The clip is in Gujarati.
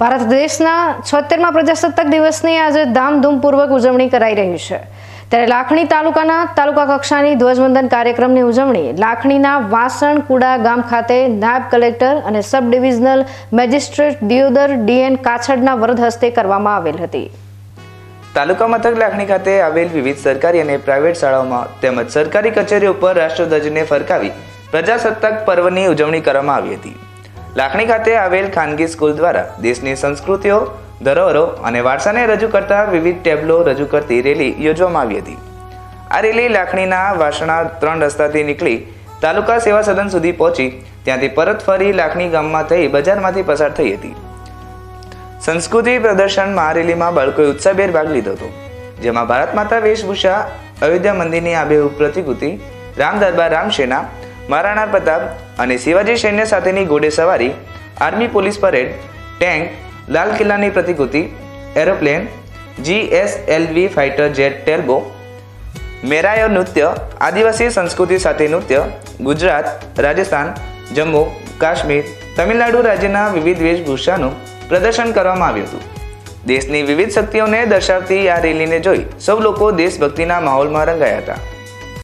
ભારત દેશના છોતેરમા પ્રજાસત્તાક દિવસની આજે ધામધૂમપૂર્વક ઉજવણી કરાઈ રહી છે. ત્યારે લાખણી તાલુકાના તાલુકા કક્ષાની ધ્વજવંદન કાર્યક્રમની ઉજવણી લાખણીના વાસણકુડા ગામ ખાતે નાયબ કલેક્ટર અને sub divisional magistrate Deodar DN કાછડના વરદ હસ્તે કરવામાં આવેલ હતી. તાલુકા મથક લાખણી ખાતે આવેલ વિવિધ સરકારી અને પ્રાઇવેટ શાળાઓમાં તેમજ સરકારી કચેરીઓ ઉપર રાષ્ટ્રધ્વજને ફરકાવી પ્રજાસત્તાક પર્વની ઉજવણી કરવામાં આવી હતી. લાખણી ખાતે આવેલ ખાનગી સ્કૂલ દ્વારા દેશની સંસ્કૃતિઓ, ધરોહરો અને વારસાને રજૂ કરતા વિવિધ ટેબલો રજૂ કરતી રેલી યોજવામાં આવી હતી. આ રેલી લાખણીના વાસણા ત્રણ રસ્તાથી નીકળી તાલુકા સેવા સદન સુધી પહોંચી, ત્યાંથી પરત ફરી લાખણી ગામમાં થઈ બજારમાંથી પસાર થઈ હતી. સંસ્કૃતિ પ્રદર્શનમાં રેલીમાં બાળકોએ ઉત્સાહભેર ભાગ લીધો હતો, જેમાં ભારત માતા વેશભૂષા, અયોધ્યા મંદિરની આબેહૂબ પ્રતિકૃતિ, રામ દરબાર રામસેના મહારાણા પ્રતાપ અને શિવાજી સૈન્ય સાથેની ઘોડેસવારી આર્મી પોલીસ પરેડ, ટેન્ક, લાલ કિલ્લાની પ્રતિકૃતિ, એરોપ્લેન જીએસએલવી ફાઇટર જેટ ટેલ્બો, મેરાયો નૃત્ય, આદિવાસી સંસ્કૃતિ સાથે નૃત્ય, ગુજરાત, રાજસ્થાન, જમ્મુ, કાશ્મીર, તમિલનાડુ રાજ્યના વિવિધ વેશભૂષાનું પ્રદર્શન કરવામાં આવ્યું હતું. દેશની વિવિધ શક્તિઓને દર્શાવતી આ રેલીને જોઈ સૌ લોકો દેશભક્તિના માહોલમાં રંગાયા હતા.